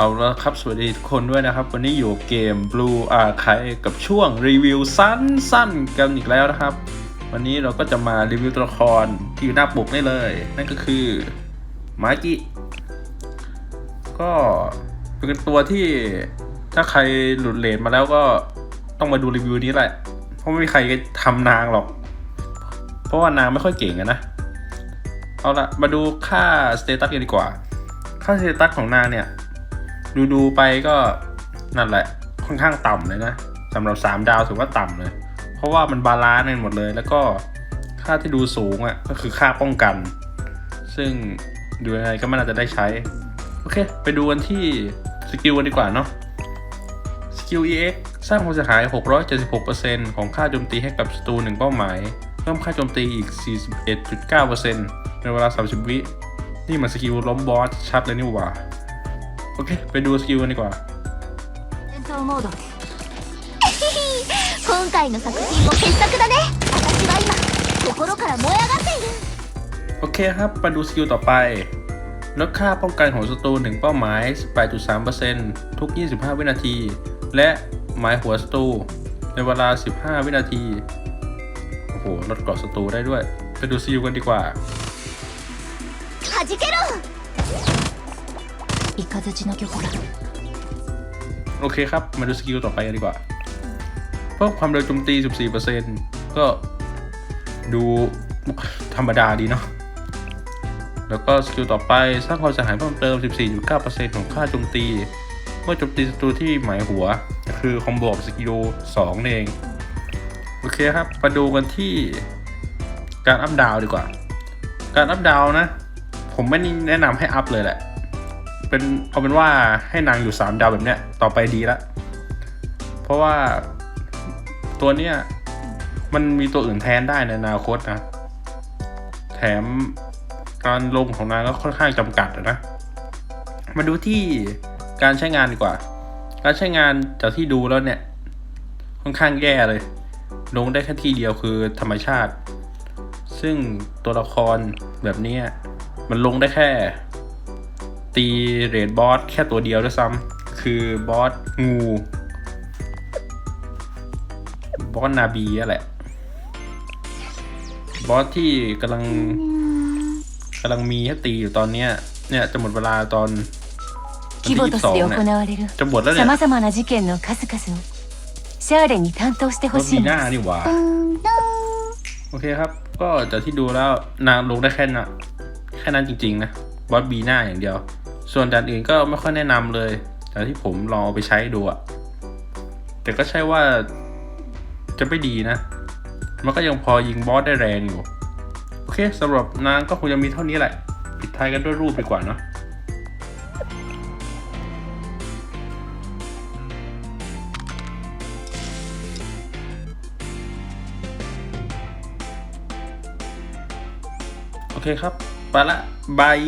เอาละครับสวัสดีทุกคนด้วยนะครับ วันนี้อยู่เกม Blue Archive กับช่วงรีวิวสั้นๆ กันอีกแล้วนะครับ วันนี้เราก็จะมารีวิวตัวละครที่อยู่หน้าปกนี่เลย นั่นก็คือมากิก็เป็นตัวที่ถ้าใครหลุดเลนมาแล้วก็ต้องมาดูรีวิวนี้แหละ เพราะไม่มีใครทำนางหรอก เพราะว่านางไม่ค่อยเก่งนะ เอาละมาดูค่าสเตตัสกันดีกว่า ค่าสเตตัสของนางเนี่ย ดูดูๆไปก็นั่นแหละ ค่อนข้างต่ำเลยนะสำหรับ 3 ดาวถือว่าต่ำเลย เพราะว่ามันบาลานซ์กันหมดเลย แล้วก็ค่าที่ดูสูงอะ่ะก็คือค่าป้องกัน ซึ่งดูยังไงก็ไม่น่าจะได้ใช้ โอเค ไปดูกันที่สกิลกันดีกว่าเนาะสกิล EX สร้างความเสียหาย 676%ของค่าโจมตีให้กับศัตรูหนึ่งเป้าหมายเพิ่มค่าโจมตีอีก 41.9%ในเวลา 30 วิ นี่มันสกิลล้มบอสชัดเลยนี่หว่า อเค ไปดูสกิลกันดีกว่า 戦闘モード今回の作品も傑作だね私は今心から燃え上がっている โอเคครับ มาดูสกิลต่อไป ลดค่าป้องกันของศัตรูหนึ่งเป้าหมาย 8.3%ทุก 25 วินาที และหมายหัวศัตรูในเวลา 15 วินาที โอ้โห ลดเกราะศัตรูได้ด้วย ไปดูสกิลกันดีกว่า 弾けろ 雷の玉が โอเคครับ มาดูสกิลต่อไปกันดีกว่า เพิ่มความเร็วโจมตี 14%ก็ดูธรรมดาดีเนาะ แล้วก็สกิลต่อไปสร้างความเสียหายเพิ่มเติม 14.9%ของค่าโจมตี เมื่อโจมตีศัตรูที่หมายหัว คือคอมโบกับสกิล2นั่นเอง โอเคครับ มาดูกันที่การอัพดาวดีกว่า การอัพดาวนะ ผมไม่แนะนำให้อัพเลยแหละ เป็นเอาเป็นว่าให้นางอยู่3ดาวแบบเนี้ย ต่อไปดีละ เพราะว่าตัวเนี้ยมันมีตัวอื่นแทนได้ในอนาคตนะ แถมการลงของนางก็ค่อนข้างจำกัดนะ มาดูที่การใช้งานดีกว่า การใช้งานจากที่ดูแล้วเนี่ย ค่อนข้างแย่เลย ลงได้แค่ที่เดียวคือธรรมชาติ ซึ่งตัวละครแบบนี้มันลงได้แค่ ตีเรดบอสแค่ตัวเดียวด้วยซ้ำคือบอสงู บอสนาบีอะแหละ บอสที่กำลังกำลังมีให้ตีอยู่ตอนเนี้ย เนี่ยจะหมดเวลาตอนวันที่ 規模として 22 行 เนี่ย われる จะหมดแล้วเนี่ย 様々な事件の数々をシャーレに担当して ร ほ ถ し มี い ห の น้า です นี่หว่า うーんと โอเคครับ ก็จากที่ดูแล้วนางลงได้แค่น่ะแค่นั้นจริง ๆ นะบอสบีหน้าอย่างเดียว ส่วนด่านอื่นก็ไม่ค่อยแนะนำเลยจากที่ผมลองเอาไปใช้ดูอะแต่ก็ใช่ว่าจะไม่ดีนะ มันก็ยังพอยิงบอสได้แรงอยู่ โอเคสำหรับนางก็คงจะมีเท่านี้แหละ ปิดท้ายกันด้วยรูปดีกว่าเนาะโอเคครับ ไปละบาย